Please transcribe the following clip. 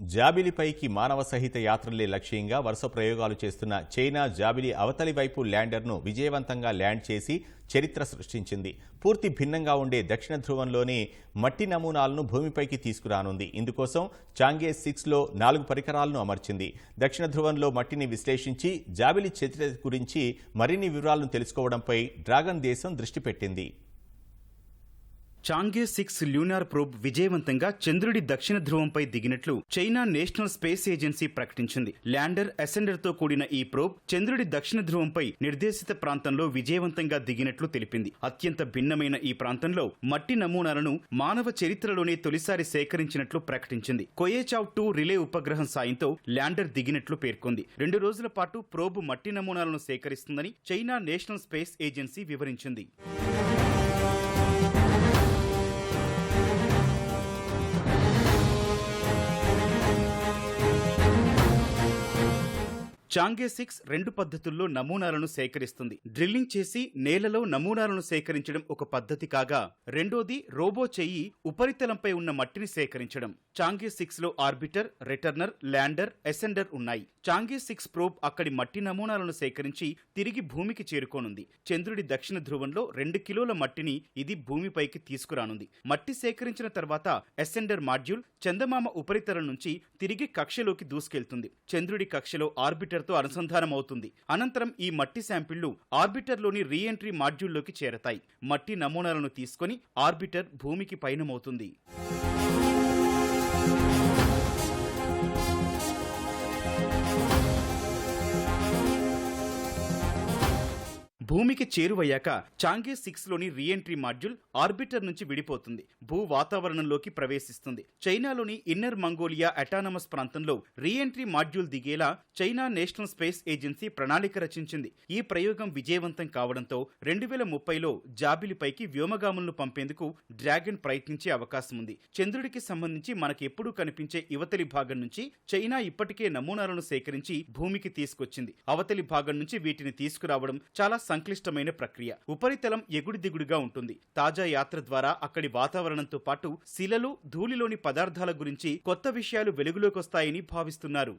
జాబిలిపైకి మానవ సహిత యాత్రలే లక్ష్యంగా వరుస ప్రయోగాలు చేస్తున్న చైనా జాబిలి అవతలి వైపు ల్యాండర్ను విజయవంతంగా ల్యాండ్ చేసి చరిత్ర సృష్టించింది. పూర్తి భిన్నంగా ఉండే దక్షిణ ధ్రువంలోని మట్టి నమూనాలను భూమిపైకి తీసుకురానుంది. ఇందుకోసం చాంగే సిక్స్లో నాలుగు పరికరాలను అమర్చింది. దక్షిణ ధ్రువంలో మట్టిని విశ్లేషించి జాబిలి చరిత్ర గురించి మరిన్ని వివరాలను తెలుసుకోవడంపై డ్రాగన్ దేశం దృష్టి పెట్టింది. చాంగే సిక్స్ ల్యూనార్ ప్రోబ్ విజయవంతంగా చంద్రుడి దక్షిణ ధ్రువంపై దిగినట్లు చైనా నేషనల్ స్పేస్ ఏజెన్సీ ప్రకటించింది. ల్యాండర్ అసెండర్తో కూడిన ఈ ప్రోబ్ చంద్రుడి దక్షిణ ధ్రువంపై నిర్దేశిత ప్రాంతంలో విజయవంతంగా దిగినట్లు తెలిపింది. అత్యంత భిన్నమైన ఈ ప్రాంతంలో మట్టి నమూనాలను మానవ చరిత్రలోనే తొలిసారి సేకరించినట్లు ప్రకటించింది. కొయేచావ్ టూ రిలే ఉపగ్రహం సాయంతో ల్యాండర్ దిగినట్లు పేర్కొంది. రెండు రోజుల పాటు ప్రోబ్ మట్టి నమూనాలను సేకరిస్తుందని చైనా నేషనల్ స్పేస్ ఏజెన్సీ వివరించింది. చాంగే సిక్స్ రెండు పద్ధతుల్లో నమూనాలను సేకరిస్తుంది. డ్రిల్లింగ్ చేసి నేలలో నమూనాలను సేకరించడం ఒక పద్ధతి కాగా రెండోది రోబో చెయ్యి ఉపరితలంపై ఉన్న మట్టిని సేకరించడం. చాంగే సిక్స్లో ఆర్బిటర్ రిటర్నర్ ల్యాండర్ ఎసెండర్ ఉన్నాయి. చాంగే సిక్స్ ప్రోబ్ అక్కడి మట్టి నమూనాలను సేకరించి తిరిగి భూమికి చేరుకోనుంది. చంద్రుడి దక్షిణ ధ్రువంలో రెండు కిలోల మట్టిని ఇది భూమిపైకి తీసుకురానుంది. మట్టి సేకరించిన తర్వాత ఎసెండర్ మాడ్యూల్ చందమామ ఉపరితలం నుంచి తిరిగి కక్షలోకి దూసుకెళ్తుంది. చంద్రుడి కక్షలో ఆర్బిటర్ తో అనుసంధానం అవుతుంది అనంతరం ఈ మట్టి శాంపిళ్ళు ఆర్బిటర్లోని రీఎంట్రీ మాడ్యూల్లోకి చేరతాయి. మట్టి నమూనాలను తీసుకొని ఆర్బిటర్ భూమికి పయనమవుతుంది. భూమికి చేరువయ్యాక చాంగే సిక్స్లోని రీఎంట్రీ మాడ్యూల్ ఆర్బిటర్ నుంచి విడిపోతుంది. భూ వాతావరణంలోకి ప్రవేశిస్తుంది. చైనాలోని ఇన్నర్ మంగోలియా అటానమస్ ప్రాంతంలో రీఎంట్రీ మాడ్యూల్ దిగేలా చైనా నేషనల్ స్పేస్ ఏజెన్సీ ప్రణాళిక రచించింది. ఈ ప్రయోగం విజయవంతం కావడంతో రెండు వేల ముప్పైలో జాబిలిపైకి వ్యోమగాములను పంపేందుకు డ్రాగన్ ప్రయత్నించే అవకాశం ఉంది. చంద్రుడికి సంబంధించి మనకెప్పుడూ కనిపించే ఇవతలి భాగం నుంచి చైనా ఇప్పటికే నమూనాలను సేకరించి భూమికి తీసుకొచ్చింది. అవతలి భాగం నుంచి వీటిని తీసుకురావడం చాలా సంక్లిష్టమైన ప్రక్రియ. ఉపరితలం ఎగుడు దిగుడుగా ఉంటుంది. తాజా యాత్ర ద్వారా అక్కడి వాతావరణంతో పాటు శిలలు ధూళిలోని పదార్థాల గురించి కొత్త విషయాలు వెలుగులోకొస్తాయని భావిస్తున్నారు.